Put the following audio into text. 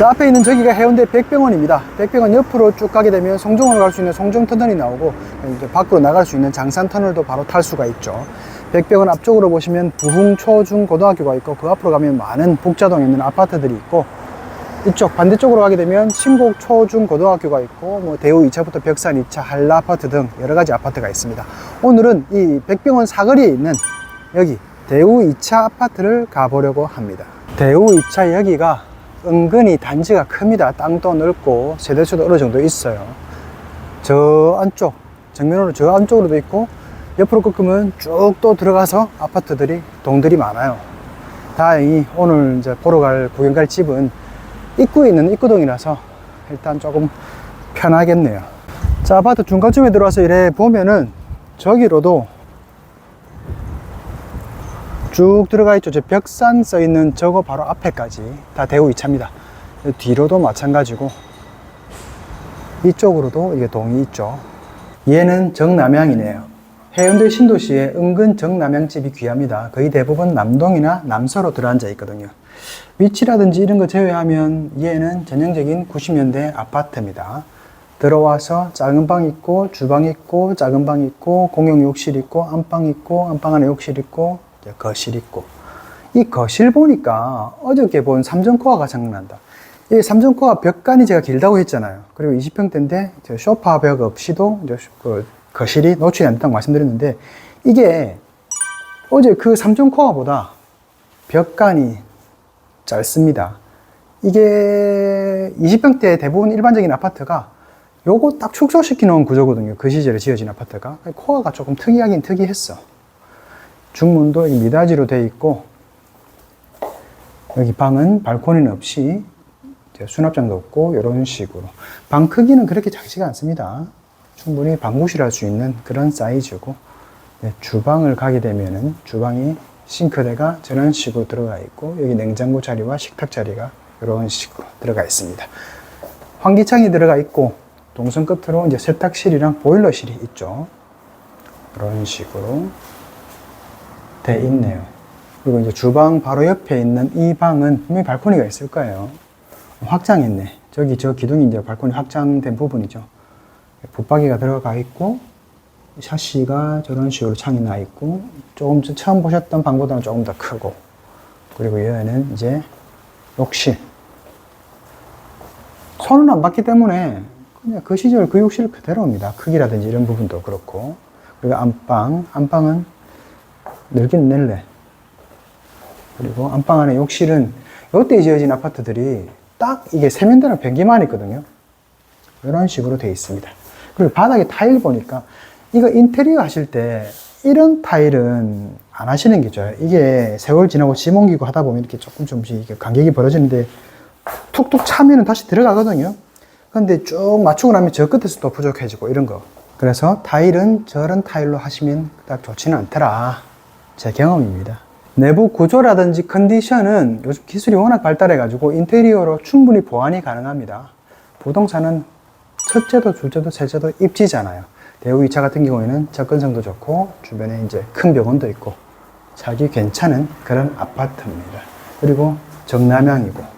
자, 앞에 있는 저기가 해운대 백병원입니다. 백병원 옆으로 쭉 가게 되면 송정으로 갈 수 있는 송정터널이 나오고 이제 밖으로 나갈 수 있는 장산터널도 바로 탈 수가 있죠. 백병원 앞쪽으로 보시면 부흥초중고등학교가 있고 그 앞으로 가면 많은 복자동에 있는 아파트들이 있고 이쪽 반대쪽으로 가게 되면 신곡 초중고등학교가 있고 뭐 대우 2차부터 벽산 2차 한라 아파트 등 여러 가지 아파트가 있습니다. 오늘은 이 백병원 사거리에 있는 여기 대우 2차 아파트를 가보려고 합니다. 대우 2차 여기가 은근히 단지가 큽니다. 땅도 넓고 세대수도 어느 정도 있어요. 저 안쪽 정면으로 저 안쪽으로도 있고 옆으로 꺾으면 쭉 또 들어가서 아파트들이 동들이 많아요. 다행히 오늘 이제 보러 갈 구경 갈 집은 입구에 있는 입구동이라서 일단 조금 편하겠네요. 자, 아파트 중간쯤에 들어와서 이래 보면은 저기로도 쭉 들어가 있죠. 저 벽산 써 있는 저거 바로 앞에까지 다 대우 2차입니다. 뒤로도 마찬가지고 이쪽으로도 이게 동이 있죠. 얘는 정남향이네요. 해운대 신도시에 은근 정남향집이 귀합니다. 거의 대부분 남동이나 남서로 들어앉아 있거든요. 위치라든지 이런 거 제외하면 얘는 전형적인 90년대 아파트입니다. 들어와서 작은 방 있고 주방 있고 작은 방 있고 공용 욕실 있고 안방 있고 안방 안에 욕실 있고 거실 있고 이 거실 보니까 어저께 본 삼정코어가 생각난다. 이 삼정코어 벽간이 제가 길다고 했잖아요. 그리고 20평대인데 저 소파 벽 없이도 그 거실이 노출이 안 된다고 말씀드렸는데 이게 어제 그 삼정코어보다 벽간이 짧습니다. 이게 20평대 대부분 일반적인 아파트가 요거 딱 축소시켜 놓은 구조거든요. 그 시절에 지어진 아파트가. 코어가 조금 특이하긴 특이했어. 중문도 이 미닫이로 되어 있고, 여기 방은 발코니는 없이 수납장도 없고, 이런 식으로. 방 크기는 그렇게 작지가 않습니다. 충분히 방구실 할 수 있는 그런 사이즈고, 네, 주방을 가게 되면은 주방이 싱크대가 저런 식으로 들어가 있고, 여기 냉장고 자리와 식탁 자리가 이런 식으로 들어가 있습니다. 환기창이 들어가 있고, 동선 끝으로 이제 세탁실이랑 보일러실이 있죠. 이런 식으로 돼 있네요. 그리고 이제 주방 바로 옆에 있는 이 방은 분명히 발코니가 있을 거예요. 확장했네. 저기 저 기둥이 이제 발코니 확장된 부분이죠. 붙박이가 들어가 있고, 샤시가 저런 식으로 창이 나 있고, 조금 전 처음 보셨던 방보다는 조금 더 크고, 그리고 얘는 이제 욕실. 손은 안 봤기 때문에 그냥 그 시절 그 욕실 그대로입니다. 크기라든지 이런 부분도 그렇고. 그리고 안방, 안방은 넓긴 낼래. 그리고 안방 안에 욕실은 요때 지어진 아파트들이 딱 이게 세면대랑 변기만 있거든요. 이런 식으로 되어 있습니다. 그리고 바닥에 타일 보니까 이거 인테리어 하실 때 이런 타일은 안 하시는 게 좋아요. 이게 세월 지나고 짐 옮기고 하다 보면 이렇게 조금 조금씩 이게 간격이 벌어지는데 툭툭 차면은 다시 들어가거든요. 근데 쭉 맞추고 나면 저 끝에서 또 부족해지고 이런 거. 그래서 타일은 저런 타일로 하시면 딱 좋지는 않더라. 제 경험입니다. 내부 구조라든지 컨디션은 요즘 기술이 워낙 발달해가지고 인테리어로 충분히 보완이 가능합니다. 부동산은 첫째도 둘째도 셋째도 입지잖아요. 대우 2차 같은 경우에는 접근성도 좋고 주변에 이제 큰 병원도 있고 자기 괜찮은 그런 아파트입니다. 그리고 정남향이고